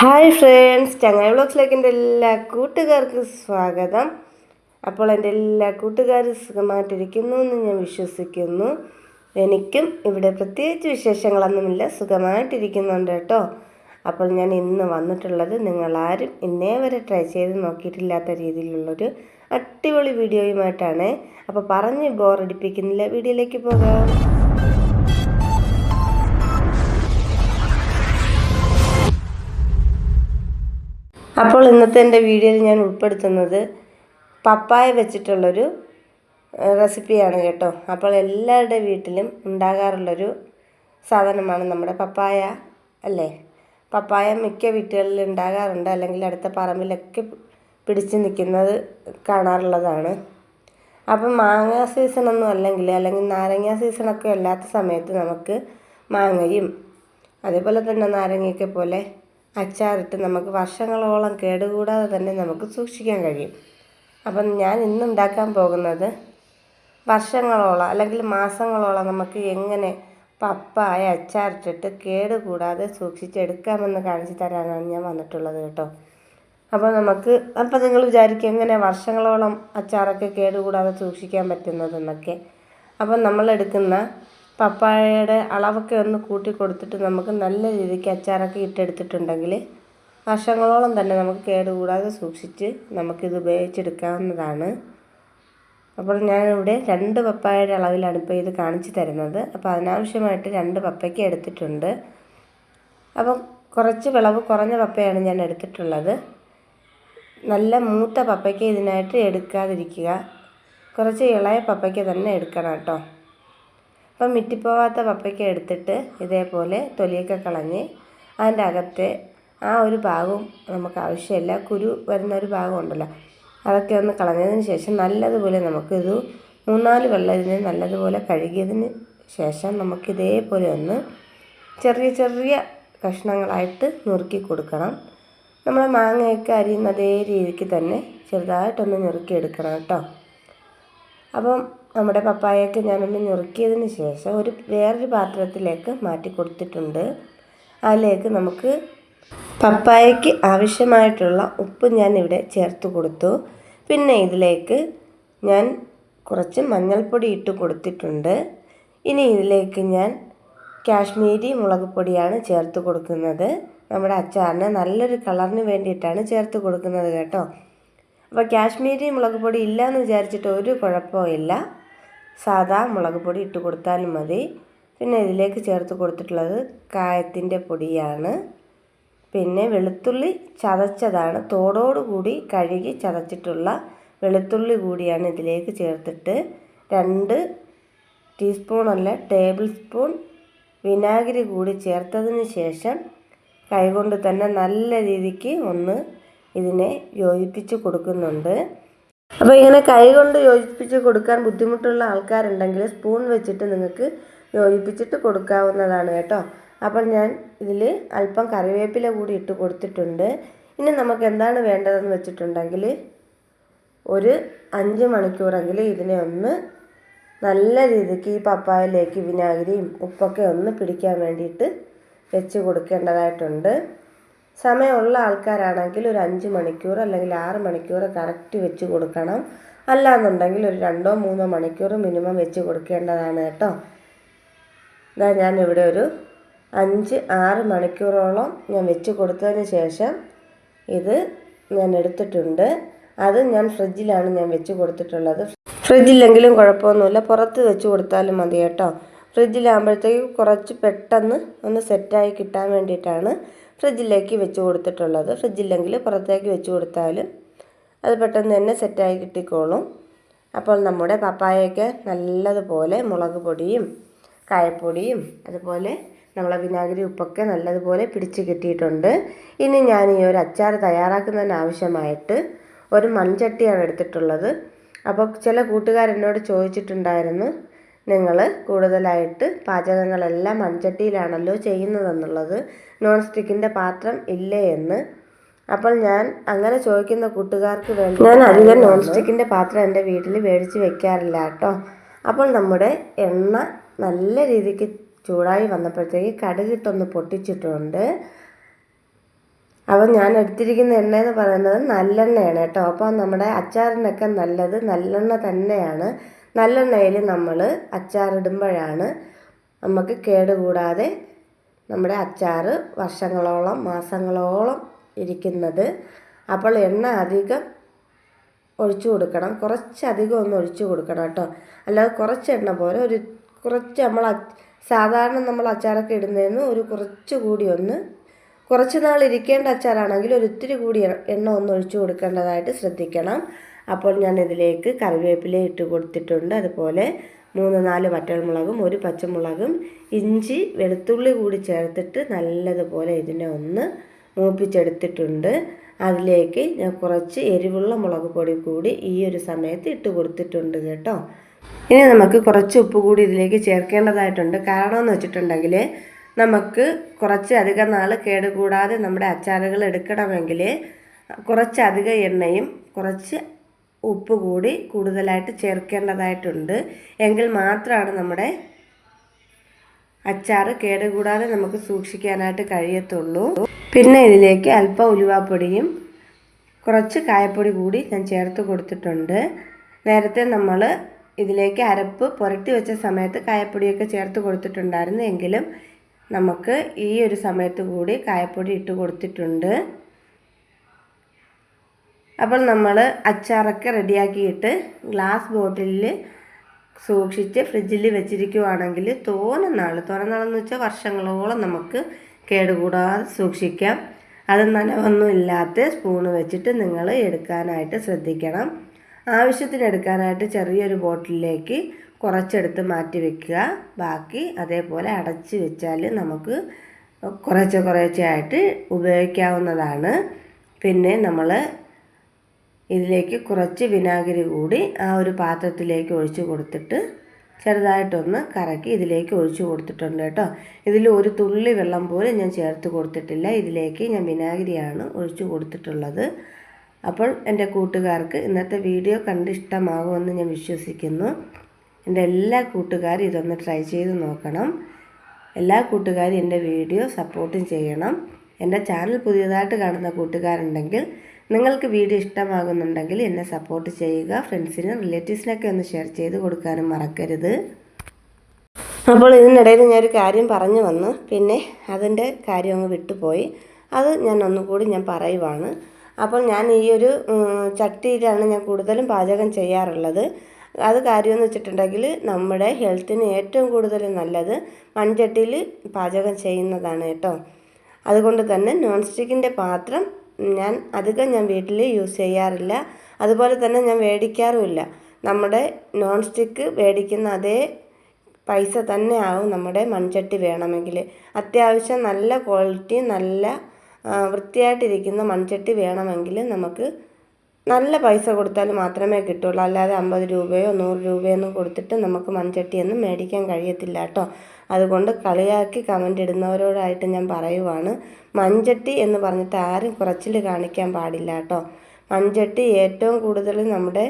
Hi friends ചങ്ങായി വ്ളോഗ്സിലേക്ക് എന്റെ എല്ലാ കൂട്ടുകാർക്കും സ്വാഗതം. അപ്പോൾ എന്റെ എല്ലാ കൂട്ടുകാരും സുഖമായിട്ടിരിക്കുന്നു എന്ന് ഞാൻ വിശ്വസിക്കുന്നു. എനിക്കും ഇവിടെ പ്രത്യേകിച്ച് വിശേഷങ്ങളൊന്നുമില്ല സുഖമായിട്ടിരിക്കുന്നുണ്ട് കേട്ടോ. അപ്പോൾ ഞാൻ ഇന്ന് വന്നിട്ടുള്ളത് നിങ്ങളാരും ഇന്നേ വരെ ട്രൈ ചെയ്ത് നോക്കിയിട്ടില്ലാത്ത രീതിയിലുള്ളൊരു അടിപൊളി വീഡിയോയുമായിട്ടാണ്. അപ്പോൾ പറഞ്ഞ് ബോറടിപ്പിക്കുന്നില്ല വീഡിയോയിലേക്ക് പോകാം. അപ്പോൾ ഇന്നത്തെ എന്റെ വീഡിയോയിൽ ഞാൻ ഉൾപ്പെടുത്തുന്നത് പപ്പായ വെച്ചിട്ടുള്ളൊരു റെസിപ്പിയാണ് കേട്ടോ. അപ്പോൾ എല്ലാവരുടെ വീട്ടിലും ഉണ്ടാകാറുള്ളൊരു സാധനമാണ് നമ്മുടെ പപ്പായ അല്ലേ? പപ്പായ മിക്ക വീട്ടുകളിൽ ഉണ്ടാകാറുണ്ട്. അല്ലെങ്കിൽ അടുത്ത പറമ്പിലൊക്കെ പിടിച്ച് നിൽക്കുന്നത് കാണാറുള്ളതാണ്. അപ്പം മാങ്ങ സീസണൊന്നും അല്ലെങ്കിൽ അല്ലെങ്കിൽ നാരങ്ങ സീസണൊക്കെ അല്ലാത്ത സമയത്ത് നമുക്ക് മാങ്ങയും അതേപോലെ തന്നെ നാരങ്ങയൊക്കെ പോലെ അച്ചാറിട്ട് നമുക്ക് വർഷങ്ങളോളം കേടുകൂടാതെ തന്നെ നമുക്ക് സൂക്ഷിക്കാൻ കഴിയും. അപ്പം ഞാൻ ഇന്ന് ഉണ്ടാക്കാൻ പോകുന്നത് വർഷങ്ങളോളം അല്ലെങ്കിൽ മാസങ്ങളോളം നമുക്ക് എങ്ങനെ പപ്പായ അച്ചാറിട്ടിട്ട് കേടുകൂടാതെ സൂക്ഷിച്ചെടുക്കാമെന്ന് കാണിച്ചു തരാനാണ് ഞാൻ വന്നിട്ടുള്ളത് കേട്ടോ. അപ്പോൾ നമുക്ക് അപ്പോൾ നിങ്ങൾ വിചാരിക്കും എങ്ങനെ വർഷങ്ങളോളം അച്ചാറൊക്കെ കേടുകൂടാതെ സൂക്ഷിക്കാൻ പറ്റുന്നതെന്നൊക്കെ. അപ്പം നമ്മൾ എടുക്കുന്ന പപ്പായയുടെ അളവൊക്കെ ഒന്ന് കൂട്ടി കൊടുത്തിട്ട് നമുക്ക് നല്ല രീതിക്ക് അച്ചാറൊക്കെ ഇട്ടെടുത്തിട്ടുണ്ടെങ്കിൽ വർഷങ്ങളോളം തന്നെ നമുക്ക് കേടുകൂടാതെ സൂക്ഷിച്ച് നമുക്കിത് ഉപയോഗിച്ചെടുക്കാവുന്നതാണ്. അപ്പോൾ ഞാനിവിടെ രണ്ട് പപ്പായയുടെ അളവിലാണ് ഇപ്പോൾ ഇത് കാണിച്ചു തരുന്നത്. അപ്പോൾ അതിനാവശ്യമായിട്ട് രണ്ട് പപ്പയ്ക്ക് എടുത്തിട്ടുണ്ട്. അപ്പം കുറച്ച് വിളവ് കുറഞ്ഞ പപ്പയാണ് ഞാൻ എടുത്തിട്ടുള്ളത്. നല്ല മൂത്ത പപ്പയ്ക്ക് ഇതിനായിട്ട് എടുക്കാതിരിക്കുക. കുറച്ച് ഇളയ പപ്പയ്ക്ക് തന്നെ എടുക്കണം കേട്ടോ. അപ്പം മിറ്റിപ്പോവാത്ത പപ്പയ്ക്ക എടുത്തിട്ട് ഇതേപോലെ തൊലിയൊക്കെ കളഞ്ഞ് അതിന്റെ അകത്തെ ആ ഒരു ഭാഗവും നമുക്ക് ആവശ്യമില്ല. കുരു വരുന്ന ഒരു ഭാഗം ഉണ്ടല്ലോ അതൊക്കെ ഒന്ന് കളഞ്ഞതിന് ശേഷം നല്ലതുപോലെ നമുക്കിത് മൂന്നാൽ വെള്ളത്തിന് നല്ലതുപോലെ കഴുകിയതിന് ശേഷം നമുക്ക് ഇതേപോലെ ഒന്ന് ചെറിയ ചെറിയ കഷ്ണങ്ങളായിട്ട് നുറുക്കി കൊടുക്കണം. നമ്മൾ മാങ്ങയൊക്കെ അരിയുന്ന അതേ രീതിക്ക് തന്നെ ചെറുതായിട്ടൊന്ന് നുറുക്കിയെടുക്കണം കേട്ടോ. അപ്പം നമ്മുടെ പപ്പായൊക്കെ ഞാനൊന്ന് ഞുറുക്കിയതിന് ശേഷം ഒരു വേറൊരു പാത്രത്തിലേക്ക് മാറ്റി കൊടുത്തിട്ടുണ്ട്. അതിലേക്ക് നമുക്ക് പപ്പായയ്ക്ക് ആവശ്യമായിട്ടുള്ള ഉപ്പ് ഞാൻ ഇവിടെ ചേർത്ത് കൊടുത്തു. പിന്നെ ഇതിലേക്ക് ഞാൻ കുറച്ച് മഞ്ഞൾപ്പൊടി ഇട്ട് കൊടുത്തിട്ടുണ്ട്. ഇനി ഇതിലേക്ക് ഞാൻ കാശ്മീരി മുളക് പൊടിയാണ് ചേർത്ത് കൊടുക്കുന്നത്. നമ്മുടെ അച്ചാറിന് നല്ലൊരു കളറിന് വേണ്ടിയിട്ടാണ് ചേർത്ത് കൊടുക്കുന്നത് കേട്ടോ. അപ്പോൾ കാശ്മീരി മുളക് പൊടി ഇല്ല എന്ന് വിചാരിച്ചിട്ട് ഒരു കുഴപ്പമില്ല സാദാ മുളക് പൊടി ഇട്ട് കൊടുത്താലും മതി. പിന്നെ ഇതിലേക്ക് ചേർത്ത് കൊടുത്തിട്ടുള്ളത് കായത്തിന്റെ പൊടിയാണ്. പിന്നെ വെളുത്തുള്ളി ചതച്ചതാണ്. തോടോടുകൂടി കഴുകി ചതച്ചിട്ടുള്ള വെളുത്തുള്ളി കൂടിയാണ് ഇതിലേക്ക് ചേർത്തിട്ട് രണ്ട് ടീസ്പൂണല്ല ടേബിൾ സ്പൂൺ വിനാഗിരി കൂടി ചേർത്തതിന് ശേഷം കൈകൊണ്ട് തന്നെ നല്ല രീതിക്ക് ഒന്ന് ഇതിനെ യോജിപ്പിച്ച് കൊടുക്കുന്നുണ്ട്. അപ്പോൾ ഇങ്ങനെ കൈകൊണ്ട് യോജിപ്പിച്ച് കൊടുക്കാൻ ബുദ്ധിമുട്ടുള്ള ആൾക്കാരുണ്ടെങ്കിൽ സ്പൂൺ വെച്ചിട്ട് നിങ്ങൾക്ക് യോജിപ്പിച്ചിട്ട് കൊടുക്കാവുന്നതാണ് കേട്ടോ. അപ്പോൾ ഞാൻ ഇതിൽ അല്പം കറിവേപ്പില കൂടി ഇട്ട് കൊടുത്തിട്ടുണ്ട്. ഇനി നമുക്ക് എന്താണ് വേണ്ടതെന്ന് വെച്ചിട്ടുണ്ടെങ്കിൽ ഒരു അഞ്ച് മണിക്കൂറെങ്കിലും ഇതിനെ ഒന്ന് നല്ല രീതിക്ക് ഈ പപ്പായയിലേക്ക് വിനാഗിരിയും ഉപ്പൊക്കെ ഒന്ന് പിടിക്കാൻ വേണ്ടിയിട്ട് വെച്ച് കൊടുക്കേണ്ടതായിട്ടുണ്ട്. സമയമുള്ള ആൾക്കാരാണെങ്കിൽ ഒരു അഞ്ച് മണിക്കൂർ അല്ലെങ്കിൽ ആറ് മണിക്കൂർ കറക്റ്റ് വെച്ച് കൊടുക്കണം. അല്ലാന്നുണ്ടെങ്കിൽ ഒരു രണ്ടോ മൂന്നോ മണിക്കൂർ മിനിമം വെച്ച് കൊടുക്കേണ്ടതാണ് കേട്ടോ. ഇതാ ഞാൻ ഇവിടെ ഒരു അഞ്ച് ആറ് മണിക്കൂറോളം ഞാൻ വെച്ച് കൊടുത്തതിന് ശേഷം ഇത് ഞാൻ എടുത്തിട്ടുണ്ട്. അത് ഞാൻ ഫ്രിഡ്ജിലാണ് ഞാൻ വെച്ച് കൊടുത്തിട്ടുള്ളത്. ഫ്രിഡ്ജില്ലെങ്കിലും കുഴപ്പമൊന്നുമില്ല. പുറത്ത് വെച്ച് കൊടുത്താലും മതി കേട്ടോ. ഫ്രിഡ്ജിലാകുമ്പോഴത്തേക്ക് കുറച്ച് പെട്ടെന്ന് ഒന്ന് സെറ്റായി കിട്ടാൻ വേണ്ടിയിട്ടാണ് ഫ്രിഡ്ജിലേക്ക് വെച്ച് കൊടുത്തിട്ടുള്ളത്. ഫ്രിഡ്ജില്ലെങ്കിൽ പുറത്തേക്ക് വെച്ച് കൊടുത്താൽ അത് പെട്ടെന്ന് തന്നെ സെറ്റായി കിട്ടിക്കോളും. അപ്പോൾ നമ്മുടെ പപ്പായയൊക്കെ നല്ലതുപോലെ മുളക് പൊടിയും കായപ്പൊടിയും അതുപോലെ നമ്മളെ വിനാഗിരി ഉപ്പൊക്കെ നല്ലതുപോലെ പിടിച്ച് കിട്ടിയിട്ടുണ്ട്. ഇനി ഞാൻ ഈ ഒരു അച്ചാർ തയ്യാറാക്കുന്നതിന് ആവശ്യമായിട്ട് ഒരു മൺചട്ടിയാണ് എടുത്തിട്ടുള്ളത്. അപ്പോൾ ചില കൂട്ടുകാരെന്നോട് ചോദിച്ചിട്ടുണ്ടായിരുന്നു നിങ്ങൾ കൂടുതലായിട്ട് പാചകങ്ങളെല്ലാം മൺചട്ടിയിലാണല്ലോ ചെയ്യുന്നതെന്നുള്ളത് നോൺ സ്റ്റിക്കിന്റെ പാത്രം ഇല്ലേ എന്ന്. അപ്പോൾ ഞാൻ അങ്ങനെ ചോദിക്കുന്ന കൂട്ടുകാർക്ക് വേണ്ടി ഞാൻ അധികം നോൺ സ്റ്റിക്കിന്റെ പാത്രം എന്റെ വീട്ടിൽ മേടിച്ച് വെക്കാറില്ല കേട്ടോ. അപ്പോൾ നമ്മുടെ എണ്ണ നല്ല രീതിക്ക് ചൂടായി വന്നപ്പോഴത്തേക്ക് കടുകിട്ടൊന്ന് പൊട്ടിച്ചിട്ടുണ്ട്. അപ്പോൾ ഞാൻ എടുത്തിരിക്കുന്ന എണ്ണ എന്ന് പറയുന്നത് നല്ലെണ്ണയാണ് കേട്ടോ. അപ്പോൾ നമ്മുടെ അച്ചാറിനൊക്കെ നല്ലത് നല്ലെണ്ണ തന്നെയാണ്. നല്ലെണ്ണയിൽ നമ്മൾ അച്ചാറിടുമ്പോഴാണ് നമുക്ക് കേടുകൂടാതെ നമ്മുടെ അച്ചാർ വർഷങ്ങളോളം മാസങ്ങളോളം ഇരിക്കുന്നത്. അപ്പോൾ എണ്ണ അധികം ഒഴിച്ചു കൊടുക്കണം. കുറച്ചധികം ഒന്ന് ഒഴിച്ചു കൊടുക്കണം കേട്ടോ. അല്ലാതെ കുറച്ച് എണ്ണ പോലെ ഒരു കുറച്ച് നമ്മൾ സാധാരണ നമ്മൾ അച്ചാറൊക്കെ ഇടുന്നതിന് ഒരു കുറച്ച് കൂടി ഒന്ന് കുറച്ച് നാൾ ഇരിക്കേണ്ട അച്ചാറാണെങ്കിൽ ഒരു ഒത്തിരി കൂടി എണ്ണ ഒന്ന് ഒഴിച്ചു കൊടുക്കേണ്ടതായിട്ട് ശ്രദ്ധിക്കണം. അപ്പോൾ ഞാൻ ഇതിലേക്ക് കറിവേപ്പില ഇട്ട് കൊടുത്തിട്ടുണ്ട്. അതുപോലെ മൂന്ന് നാല് വറ്റൽമുളകും ഒരു പച്ചമുളകും ഇഞ്ചി വെളുത്തുള്ളി കൂടി ചേർത്തിട്ട് നല്ലതുപോലെ ഇതിനെ ഒന്ന് മൂപ്പിച്ചെടുത്തിട്ടുണ്ട്. അതിലേക്ക് ഞാൻ കുറച്ച് എരിവുള്ള മുളക് പൊടി കൂടി ഈ ഒരു സമയത്ത് ഇട്ട് കൊടുത്തിട്ടുണ്ട് കേട്ടോ. ഇനി നമുക്ക് കുറച്ച് ഉപ്പ് കൂടി ഇതിലേക്ക് ചേർക്കേണ്ടതായിട്ടുണ്ട്. കാരണം എന്ന് വെച്ചിട്ടുണ്ടെങ്കിൽ നമുക്ക് കുറച്ച് അധികം നാൾ കേടുകൂടാതെ നമ്മുടെ അച്ചാറുകൾ എടുക്കണമെങ്കിൽ കുറച്ചധികം എണ്ണയും കുറച്ച് ഉപ്പ് കൂടി കൂടുതലായിട്ട് ചേർക്കേണ്ടതായിട്ടുണ്ട്. എങ്കിൽ മാത്രമാണ് നമ്മുടെ അച്ചാർ കേടുകൂടാതെ നമുക്ക് സൂക്ഷിക്കാനായിട്ട് കഴിയത്തുള്ളൂ. പിന്നെ ഇതിലേക്ക് അല്പം ഉലുവാപ്പൊടിയും കുറച്ച് കായപ്പൊടി കൂടി ഞാൻ ചേർത്ത് കൊടുത്തിട്ടുണ്ട്. നേരത്തെ നമ്മൾ ഇതിലേക്ക് അരപ്പ് പുരട്ടി വെച്ച സമയത്ത് കായപ്പൊടിയൊക്കെ ചേർത്ത് കൊടുത്തിട്ടുണ്ടായിരുന്നു. എങ്കിലും നമുക്ക് ഈ ഒരു സമയത്ത് കൂടി കായപ്പൊടി ഇട്ട് കൊടുത്തിട്ടുണ്ട്. അപ്പോൾ നമ്മൾ അച്ചാറൊക്കെ റെഡിയാക്കിയിട്ട് ഗ്ലാസ് ബോട്ടിലിൽ സൂക്ഷിച്ച് ഫ്രിഡ്ജിൽ വെച്ചിരിക്കുവാണെങ്കിൽ തോനെ നാൾ വെച്ചാൽ വർഷങ്ങളോളം നമുക്ക് കേടുകൂടാതെ സൂക്ഷിക്കാം. അത് നനവൊന്നും ഇല്ലാത്ത സ്പൂണ് വെച്ചിട്ട് നിങ്ങൾ എടുക്കാനായിട്ട് ശ്രദ്ധിക്കണം. ആവശ്യത്തിന് എടുക്കാനായിട്ട് ചെറിയൊരു ബോട്ടിലേക്ക് കുറച്ചെടുത്ത് മാറ്റി വെക്കുക. ബാക്കി അതേപോലെ അടച്ച് വെച്ചാൽ നമുക്ക് കുറച്ച് കുറേശ്ശെ ആയിട്ട് ഉപയോഗിക്കാവുന്നതാണ്. പിന്നെ നമ്മൾ ഇതിലേക്ക് കുറച്ച് വിനാഗിരി കൂടി ആ ഒരു പാത്രത്തിലേക്ക് ഒഴിച്ചു കൊടുത്തിട്ട് ചെറുതായിട്ടൊന്ന് കറക്കി ഇതിലേക്ക് ഒഴിച്ചു കൊടുത്തിട്ടുണ്ട് കേട്ടോ. ഇതിൽ ഒരു തുള്ളി വെള്ളം പോലും ഞാൻ ചേർത്ത് കൊടുത്തിട്ടില്ല. ഇതിലേക്ക് ഞാൻ വിനാഗിരിയാണ് ഒഴിച്ചു കൊടുത്തിട്ടുള്ളത്. അപ്പോൾ എന്റെ കൂട്ടുകാർക്ക് ഇന്നത്തെ വീഡിയോ കണ്ട് ഇഷ്ടമാകുമെന്ന് ഞാൻ വിശ്വസിക്കുന്നു. എന്റെ എല്ലാ കൂട്ടുകാരും ഇതൊന്ന് ട്രൈ ചെയ്ത് നോക്കണം. എല്ലാ കൂട്ടുകാരും എന്റെ വീഡിയോ സപ്പോർട്ടും ചെയ്യണം. എന്റെ ചാനൽ പുതിയതായിട്ട് കാണുന്ന കൂട്ടുകാരുണ്ടെങ്കിൽ നിങ്ങൾക്ക് വീഡിയോ ഇഷ്ടമാകുന്നുണ്ടെങ്കിൽ എന്നെ സപ്പോർട്ട് ചെയ്യുക ഫ്രണ്ട്സിനും റിലേറ്റീവ്സിനൊക്കെ ഒന്ന് ഷെയർ ചെയ്ത് കൊടുക്കാനും മറക്കരുത്. അപ്പോൾ ഇതിനിടയിൽ ഞാനൊരു കാര്യം പറഞ്ഞു വന്നു പിന്നെ അതിന്റെ കാര്യം അങ്ങ് വിട്ടുപോയി. അത് ഞാൻ ഒന്നുകൂടി ഞാൻ പറയുവാണ്. അപ്പോൾ ഞാൻ ഈ ഒരു ചട്ടിയിലാണ് ഞാൻ കൂടുതലും പാചകം ചെയ്യാറുള്ളത്. അത് കാര്യമെന്ന് വെച്ചിട്ടുണ്ടെങ്കിൽ നമ്മുടെ ഹെൽത്തിന് ഏറ്റവും കൂടുതൽ നല്ലത് മൺചട്ടിയിൽ പാചകം ചെയ്യുന്നതാണ് കേട്ടോ. അതുകൊണ്ട് തന്നെ നോൺ സ്റ്റിക്കിന്റെ പാത്രം ഞാൻ അധികം ഞാൻ വീട്ടിൽ യൂസ് ചെയ്യാറില്ല. അതുപോലെ തന്നെ ഞാൻ മേടിക്കാറുമില്ല നമ്മുടെ നോൺ സ്റ്റിക്ക് മേടിക്കുന്ന അതേ പൈസ തന്നെ ആവും നമ്മുടെ മൺചട്ടി വേണമെങ്കിൽ അത്യാവശ്യം നല്ല ക്വാളിറ്റി നല്ല വൃത്തിയായിട്ടിരിക്കുന്ന മൺചട്ടി വേണമെങ്കിൽ നമുക്ക് നല്ല പൈസ കൊടുത്താൽ മാത്രമേ കിട്ടുള്ളൂ. അല്ലാതെ അമ്പത് രൂപയോ നൂറ് രൂപയോ ഒന്നും കൊടുത്തിട്ട് നമുക്ക് മൺചട്ടിയൊന്നും മേടിക്കാൻ കഴിയത്തില്ല കേട്ടോ. അതുകൊണ്ട് കളിയാക്കി കമന്റ് ഇടുന്നവരോടായിട്ട് ഞാൻ പറയുവാണ്. മൺചട്ടി എന്ന് പറഞ്ഞിട്ട് ആരും കുറച്ചിൽ കാണിക്കാൻ പാടില്ല കേട്ടോ. മൺചട്ടി ഏറ്റവും കൂടുതൽ നമ്മുടെ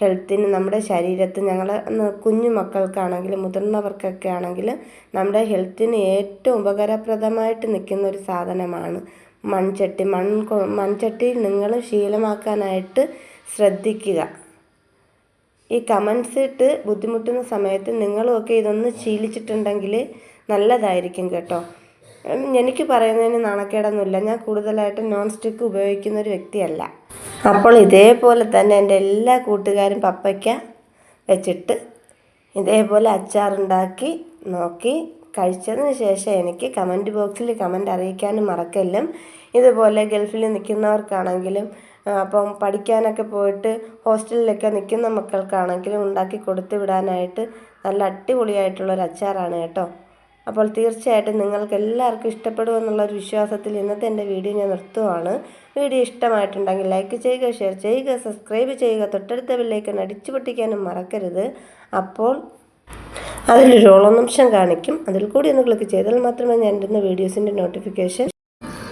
ഹെൽത്തിന് നമ്മുടെ ശരീരത്തിന് ഞങ്ങൾ കുഞ്ഞു മക്കൾക്കാണെങ്കിലും മുതിർന്നവർക്കൊക്കെ ആണെങ്കിലും നമ്മുടെ ഹെൽത്തിന് ഏറ്റവും ഉപകാരപ്രദമായിട്ട് നിൽക്കുന്ന ഒരു സാധനമാണ് മൺചട്ടി. മൺ മൺചട്ടി നിങ്ങൾ ശീലമാക്കാനായിട്ട് ശ്രദ്ധിക്കുക. ഈ കമൻസ് ഇട്ട് ബുദ്ധിമുട്ടുന്ന സമയത്ത് നിങ്ങളുമൊക്കെ ഇതൊന്ന് ശീലിച്ചിട്ടുണ്ടെങ്കിൽ നല്ലതായിരിക്കും കേട്ടോ. എനിക്ക് പറയുന്നതിന് നാണക്കേടൊന്നുമില്ല. ഞാൻ കൂടുതലായിട്ട് നോൺ സ്റ്റിക്ക് ഉപയോഗിക്കുന്ന ഒരു വ്യക്തിയല്ല. അപ്പോൾ ഇതേപോലെ തന്നെ എന്റെ എല്ലാ കൂട്ടുകാരും പപ്പയ്ക്ക വെച്ചിട്ട് ഇതേപോലെ അച്ചാറുണ്ടാക്കി നോക്കി കഴിച്ചതിന് ശേഷം എനിക്ക് കമന്റ് ബോക്സിൽ കമന്റ് അറിയിക്കാനും മറക്കല്ലും ഇതുപോലെ ഗൾഫിൽ നിൽക്കുന്നവർക്കാണെങ്കിലും അപ്പം പഠിക്കാനൊക്കെ പോയിട്ട് ഹോസ്റ്റലിലൊക്കെ നിൽക്കുന്ന മക്കൾക്കാണെങ്കിലും ഉണ്ടാക്കി കൊടുത്തു വിടാനായിട്ട് നല്ല അടിപൊളിയായിട്ടുള്ളൊരു അച്ചാറാണ് കേട്ടോ. അപ്പോൾ തീർച്ചയായിട്ടും നിങ്ങൾക്ക് എല്ലാവർക്കും ഇഷ്ടപ്പെടുമെന്നുള്ളൊരു വിശ്വാസത്തിൽ ഇന്നത്തെ എന്റെ വീഡിയോ ഞാൻ നിർത്തുവാണ്. വീഡിയോ ഇഷ്ടമായിട്ടുണ്ടെങ്കിൽ ലൈക്ക് ചെയ്യുക ഷെയർ ചെയ്യുക സബ്സ്ക്രൈബ് ചെയ്യുക തൊട്ടടുത്ത ബില്ലേക്ക് അടിച്ചു പൊട്ടിക്കാനും മറക്കരുത്. അപ്പോൾ അതിലൊരു ഓളം നിമിഷം കാണിക്കും. അതിൽ കൂടി ഒന്ന് ക്ലിക്ക് ചെയ്താൽ മാത്രമേ ഞാൻ ഇടുന്ന വീഡിയോസിന്റെ നോട്ടിഫിക്കേഷൻ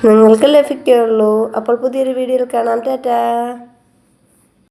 നിങ്ങൾക്ക് ലഭിക്കുകയുള്ളൂ അപ്പോൾ പുതിയൊരു വീഡിയോയിൽ കാണാം. ടാറ്റാ.